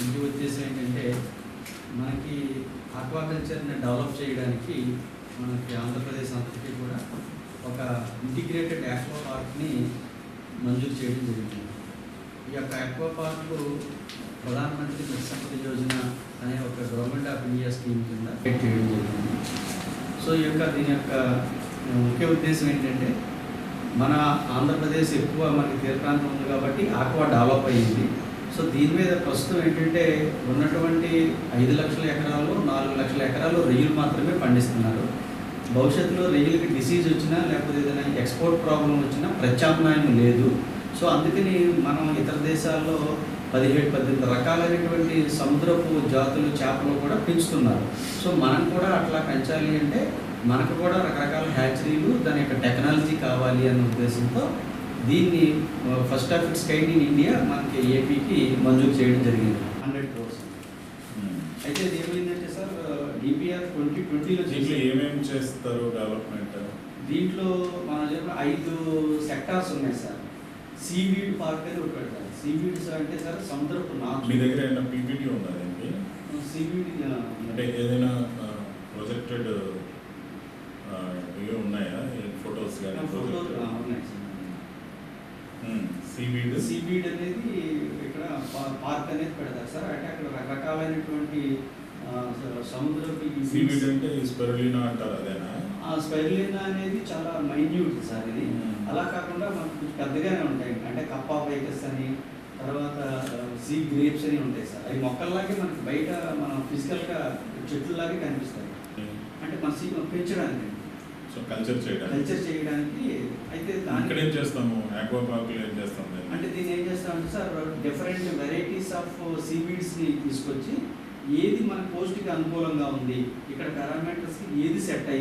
ముందు ఉద్దేశం ఏంటంటే మనకి ఆక్వాకల్చర్ని డెవలప్ చేయడానికి మనకి ఆంధ్రప్రదేశ్ అంతటి కూడా ఒక ఇంటిగ్రేటెడ్ ఆక్వా పార్క్ని మంజూరు చేయడం జరిగింది. ఈ యొక్క ఆక్వా పార్క్ ప్రధానమంత్రి మిత్సంపద యోజన అనే ఒక గవర్నమెంట్ ఆఫ్ ఇండియా స్కీమ్ కింద చేయడం జరిగింది. సో ఈ యొక్క దీని యొక్క ముఖ్య ఉద్దేశం ఏంటంటే మన ఆంధ్రప్రదేశ్ ఎక్కువ మనకి తీర ప్రాంతం ఉంది కాబట్టి ఆక్వా డెవలప్ అయ్యింది సో దీని మీద ప్రస్తుతం ఏంటంటే ఉన్నటువంటి ఐదు లక్షల ఎకరాలు నాలుగు లక్షల ఎకరాలు రొయ్యలు మాత్రమే పండిస్తున్నారు. భవిష్యత్తులో రొయ్యలకి డిసీజ్ వచ్చినా లేకపోతే ఏదైనా ఎక్స్పోర్ట్ ప్రాబ్లం వచ్చినా ప్రత్యామ్నాయం లేదు. సో అందుకని మనం ఇతర దేశాల్లో పదిహేడు పద్దెనిమిది రకాలైనటువంటి సముద్రపు జాతులు చేపలు కూడా పెంచుతున్నారు. సో మనం కూడా అట్లా పెంచాలి అంటే మనకు కూడా రకరకాల హ్యాచరీలు దాని యొక్క టెక్నాలజీ కావాలి అన్న ఉద్దేశంతో దీన్ని first of its kind in India మనకి ఏపీకి మంజూరు చేయడం జరిగింది. హండ్రెడ్ క్రోర్స్. అయితే ఇది ఏమైందంటే సార్ డిపిఆర్ ట్వంటీ ట్వంటీలో దీంట్లో ఏమేమి చేస్తారు డెవలప్మెంట్ దీంట్లో మనం చెప్పిన ఐదు సెక్టార్స్ ఉన్నాయి సార్. సీవీడ్ పార్క్ అని ఒకటి పెడతారు సీవీడ్స్ అంటే సార్ సముద్రపు మీ నాచు దగ్గర ఏమైనా పీపీటీ దీనికి? సీవీడ్ అంటే ఏదైనా ప్రొజెక్టెడ్ ఇవి ఉన్నాయా? ఫొటోస్ కానీ సార్ సీవీడ్ సీవీడ్ అనేది ఇక్కడ పార్క్ అనేది పెడతారు సార్. అంటే అక్కడ రకరకాలైనటువంటి సముద్రపు ఈ సీవీడ్ అంటే స్పెరులినా అంటారు అదేనా? ఆ స్పైరులినా అనేది చాలా మైన్యూట్ సార్ ఇది. Hmm. అలా కాకుండా మనకు పెద్దగానే ఉంటాయి. అంటే కప్పా ఫైకస్ అని తర్వాత సీ గ్రేప్స్ అని ఉంటాయి సార్. అవి మొక్కల్లాగే మనకి బయట మనం ఫిజికల్గా చెట్లలాగే కనిపిస్తాయి. అంటే మన సీ పెంచడానికి. సో కల్చర్ చేయడానికి కల్చర్ చేయడానికి అయితే ఇక్కడ ఏం చేస్తాము ఆక్వా పార్క్ ఏం చేస్తాం? అంటే దీన్ని ఏం చేస్తామంటే సార్ డిఫరెంట్ వెరైటీస్ ఆఫ్ సీవీడ్స్ని తీసుకొచ్చి ఏది మన పోస్ట్కి అనుకూలంగా ఉంది ఇక్కడ పారామీటర్స్కి ఏది సెట్ అయ్యి